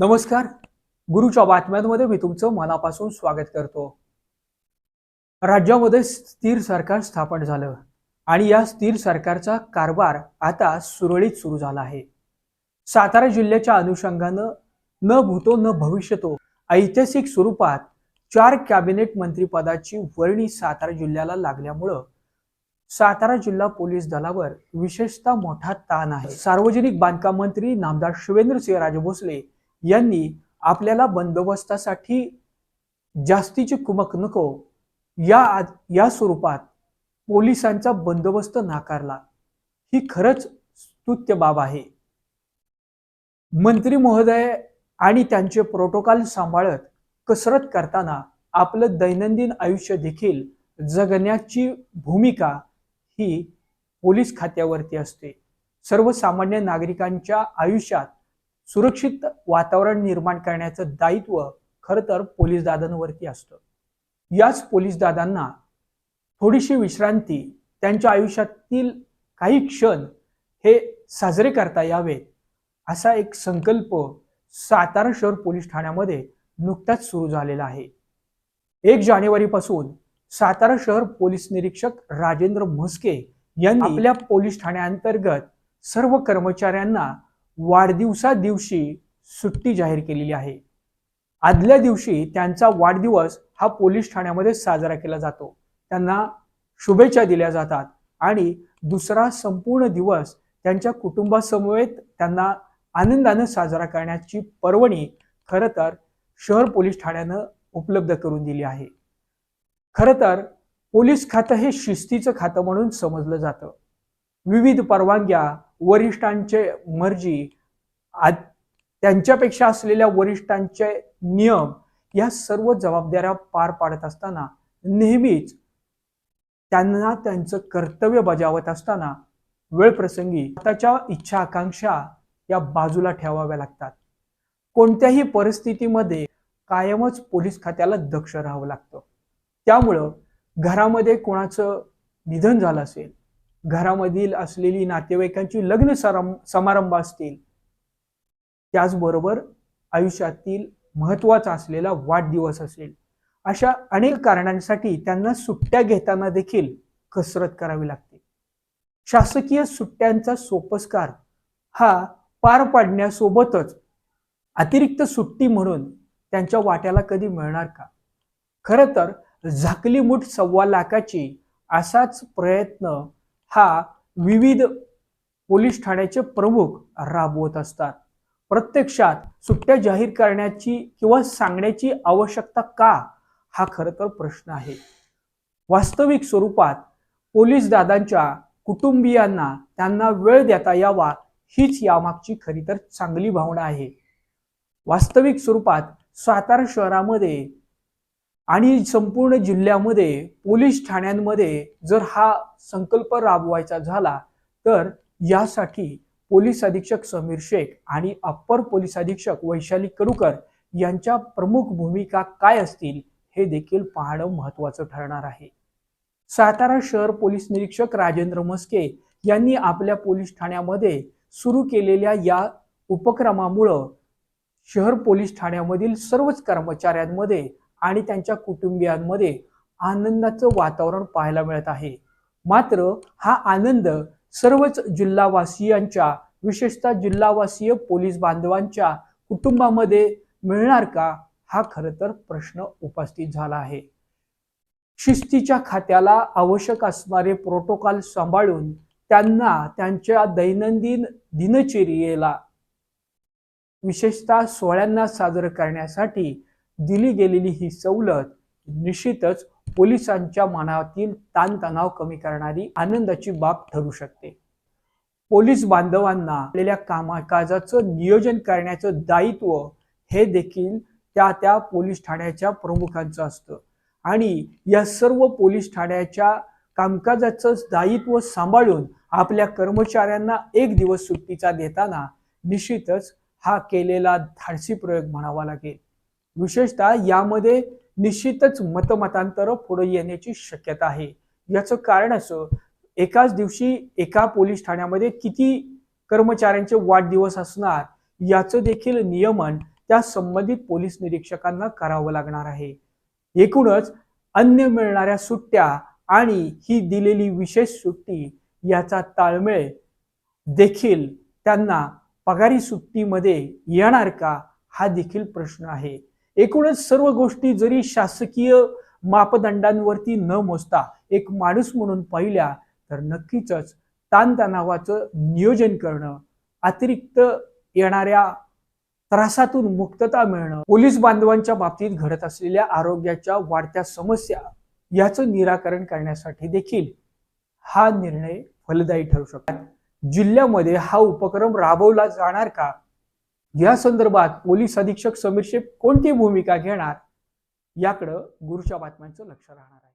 नमस्कार. गुरुच्या बातम्यांमध्ये मी तुमचं मनापासून स्वागत करतो. राज्यामध्ये स्थिर सरकार स्थापन झालं आणि या स्थिर सरकारचा कारभार आता सुरळीत सुरू झाला आहे. सातारा जिल्ह्याच्या अनुषंगानं न भूतो न भविष्यतो ऐतिहासिक स्वरूपात चार कॅबिनेट मंत्रीपदाची वर्णी सातारा जिल्ह्याला लागल्यामुळं सातारा जिल्हा पोलीस दलावर विशेषतः मोठा ताण आहे. सार्वजनिक बांधकाम मंत्री नामदार शिवेंद्रसिंह राजभोसले यांनी आपल्याला बंदोबस्तासाठी जास्तीची कुमक नको. या या स्वरूपात पोलिसांचा बंदोबस्त नाकारला. ही खरंच स्तुत्य बाब आहे. मंत्री महोदय आणि त्यांचे प्रोटोकॉल सांभाळत कसरत करताना आपलं दैनंदिन आयुष्य देखील जगण्याची भूमिका ही पोलीस खात्यावरती असते. सर्वसामान्य नागरिकांच्या आयुष्यात सुरक्षित वातावरण निर्माण करण्याचं दायित्व खरं तर पोलीस दादांवरती असतं. याच पोलीस दादांना थोडीशी विश्रांती त्यांच्या आयुष्यातील काही क्षण हे साजरे करता यावेत असा एक संकल्प सातारा शहर पोलीस ठाण्यामध्ये नुकताच सुरू झालेला आहे. एक जानेवारीपासून सातारा शहर पोलीस निरीक्षक राजेंद्र म्हस्के यांनी आपल्या पोलीस ठाण्याअंतर्गत सर्व कर्मचाऱ्यांना वाढदिवसा दिवशी सुट्टी जाहीर केलेली आहे. आदल्या दिवशी त्यांचा वाढदिवस हा पोलीस ठाण्यामध्ये साजरा केला जातो. त्यांना शुभेच्छा दिल्या जातात आणि दुसरा संपूर्ण दिवस त्यांच्या कुटुंबासमवेत त्यांना आनंदानं साजरा करण्याची पर्वणी खरं तर शहर पोलीस ठाण्यानं उपलब्ध करून दिली आहे. खरं तर पोलीस खातं हे शिस्तीचं खातं म्हणून समजलं जातं. विविध परवानग्या वरिष्ठांचे मर्जी त्यांच्यापेक्षा असलेल्या वरिष्ठांचे नियम या सर्व जबाबदाऱ्या पार पाडत असताना नेहमीच त्यांना त्यांचं कर्तव्य बजावत असताना वेळप्रसंगी स्वतःच्या इच्छा आकांक्षा या बाजूला ठेवाव्या लागतात. कोणत्याही परिस्थितीमध्ये कायमच पोलीस खात्याला दक्ष राहावं लागतं. त्यामुळं घरामध्ये कोणाचं निधन झालं असेल घरामधील असलेली नातेवाईकांची लग्न सरम समारंभ असतील. त्याचबरोबर आयुष्यातील महत्त्वाचा असलेला वाढदिवस असेल. अशा अनेक कारणांसाठी त्यांना सुट्ट्या घेताना देखील कसरत करावी लागते. शासकीय सुट्ट्यांचा सोपस्कार हा पार पाडण्यासोबतच अतिरिक्त सुट्टी म्हणून त्यांच्या वाट्याला कधी मिळणार का? खरं तर झाकली मुठ सव्वा लाखाची असाच प्रयत्न हा विविध पोलीस ठाण्याचे प्रमुख राबवत असतात. प्रत्यक्षात सुट्ट्या जाहीर करण्याची किंवा सांगण्याची आवश्यकता का? हा खर तर प्रश्न आहे. वास्तविक स्वरूपात पोलीस दादांच्या कुटुंबियांना त्यांना वेळ देता यावा हीच यामागची खरी तर चांगली भावना आहे. वास्तविक स्वरूपात सातारा शहरामध्ये आणि संपूर्ण जिल्ह्यामध्ये पोलीस ठाण्यांमध्ये जर हा संकल्प राबवायचा झाला तर यासाठी पोलीस अधीक्षक समीर शेख आणि अप्पर पोलीस अधीक्षक वैशाली कडूकर यांच्या प्रमुख भूमिका काय असतील हे देखील पाहणं महत्वाचं ठरणार आहे. सातारा शहर पोलीस निरीक्षक राजेंद्र मस्के यांनी आपल्या पोलीस ठाण्यामध्ये सुरू केलेल्या या उपक्रमामुळं शहर पोलीस ठाण्यामधील सर्वच कर्मचाऱ्यांमध्ये आणि त्यांच्या कुटुंबियांमध्ये आनंदाचं वातावरण पाहायला मिळत आहे. मात्र हा आनंद सर्वच जिल्हावासियांच्या विशेषतः जिल्हावासीय पोलीस बांधवांच्या कुटुंबामध्ये मिळणार का हा खरं तर प्रश्न उपस्थित झाला आहे. शिस्तीच्या खात्याला आवश्यक असणारे प्रोटोकॉल सांभाळून त्यांना त्यांच्या दैनंदिन दिनचर्येला विशेषतः सोहळ्यांना साजरं करण्यासाठी दिली गेलेली ही सवलत निश्चितच पोलिसांच्या मनातील ताणतणाव कमी करणारी आनंदाची बाब ठरू शकते. पोलीस बांधवांना आपलेल्या कामकाजाचं नियोजन करण्याचं दायित्व हे देखील त्या त्या पोलीस ठाण्याच्या प्रमुखांचं असतं. आणि या सर्व पोलीस ठाण्याच्या कामकाजाचं दायित्व सांभाळून आपल्या कर्मचाऱ्यांना एक दिवस सुट्टीचा देताना निश्चितच हा केलेला धाडसी प्रयोग म्हणावा लागेल. विशेषतः यामध्ये निश्चितच मतमतांतर पुढे येण्याची शक्यता आहे. याचं कारण असं एकाच दिवशी एका पोलीस ठाण्यामध्ये किती कर्मचाऱ्यांचे वाढदिवस असणार याचं देखील नियमन त्या संबंधित पोलीस निरीक्षकांना करावं लागणार आहे. एकूणच अन्य मिळणाऱ्या सुट्ट्या आणि ही दिलेली विशेष सुट्टी याचा ताळमेळ देखील त्यांना पगारी सुट्टीमध्ये येणार का हा देखील प्रश्न आहे. एकूणच सर्व गोष्टी जरी शासकीय मापदंडांवरती न मोजता एक माणूस म्हणून पाहिल्या तर नक्कीच ताणतणावाचं नियोजन करणं अतिरिक्त येणाऱ्या त्रासातून मुक्तता मिळणं पोलीस बांधवांच्या बाबतीत घडत असलेल्या आरोग्याच्या वाढत्या समस्या याचं निराकरण करण्यासाठी देखील हा निर्णय फलदायी ठरू शकतो. जिल्ह्यामध्ये हा उपक्रम राबवला जाणार का? या संदर्भात पोलीस अधीक्षक समीर शेख कोणती भूमिका घेणार याकडं गुरुच्या बातम्यांचं लक्ष राहणार आहे.